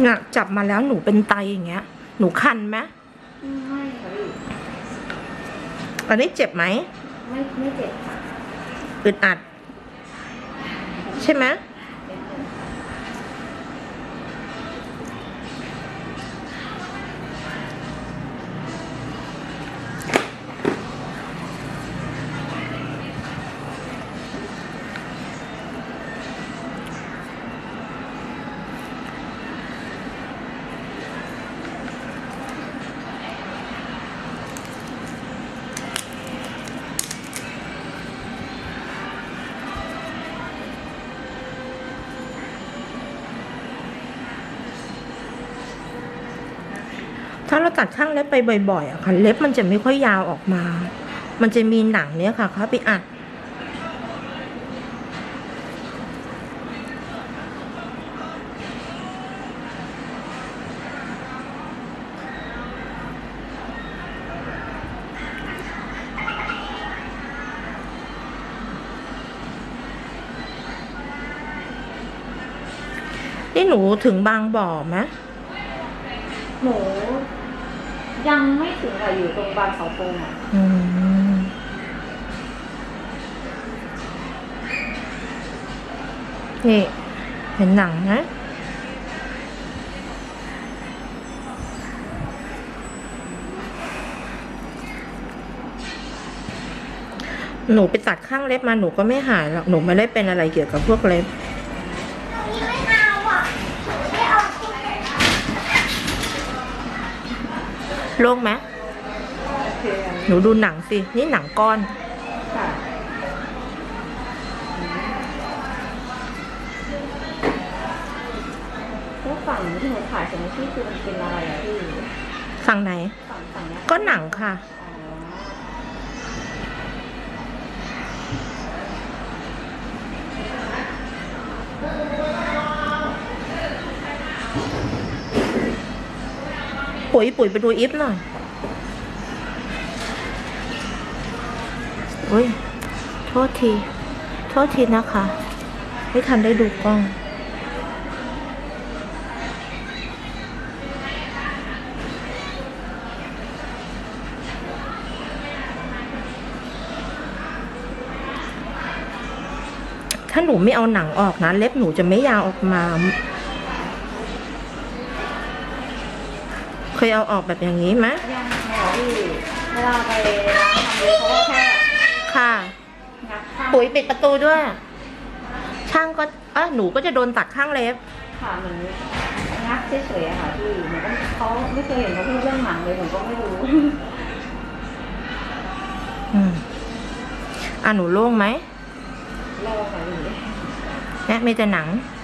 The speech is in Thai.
เนี่ยจับมาแล้วหนูเป็นไตอย่างเงี้ย หนูคันไหมไม่ค่ะพี่อันนี้เจ็บไหมไม่ไม่เจ็บค่ะอึดอัด ใช่ไหม ถ้าเราตัดข้างเล็บไปบ่อยๆอะค่ะเล็บมันจะไม่ค่อยยาวออกมา มันจะมีหนังเนี้ยค่ะเขาไปอัดนี่หนูถึงบางบ่อไหมหนู ยังไม่ถึงค่ะอยู่ตรงบางเสาธงอะอืมนี่เห็นหนังนะ หนูไปตัดข้างเล็บมาหนูก็ไม่หายหรอก หนูไม่ได้เป็นอะไรเกี่ยวกับพวกเล็บ โล่งไหมโอเคหนูดูหนังสิ นี่หนังก้อนค่ะแล้วฝั่งที่หนูถ่ายสมมติที่คือมันเป็นอะไรอะพี่ ฝั่งไหน ฝั่งฝั่งเนี้ย ก็หนังค่ะ ปุ๋ยปุ๋ยไปดูอิฟหน่อยอุ้ยโทษที โทษทีนะคะ ไม่ทันได้ดูกล้องถ้าหนูไม่เอาหนังออกนะ เล็บหนูจะไม่ยาวออกมา เคยเอาออกแบบอย่างนี้ไหมยังไงพี่เวลาไปร้านทำเล็บเขาก็แค่ค่ะ งัดข้างปุ๋ยปิดประตูด้วย ช่างก็เออหนูก็จะโดนตัดข้างเล็บค่ะเหมือนงัดเฉยๆอะค่ะพี่เหมือนก็เขาไม่เคยเห็นเขาพูดเรื่องหนังเลยผมก็ไม่รู้ อืมอะหนูโล่งไหมโลกค่ะพี่แนะมีแต่หนังค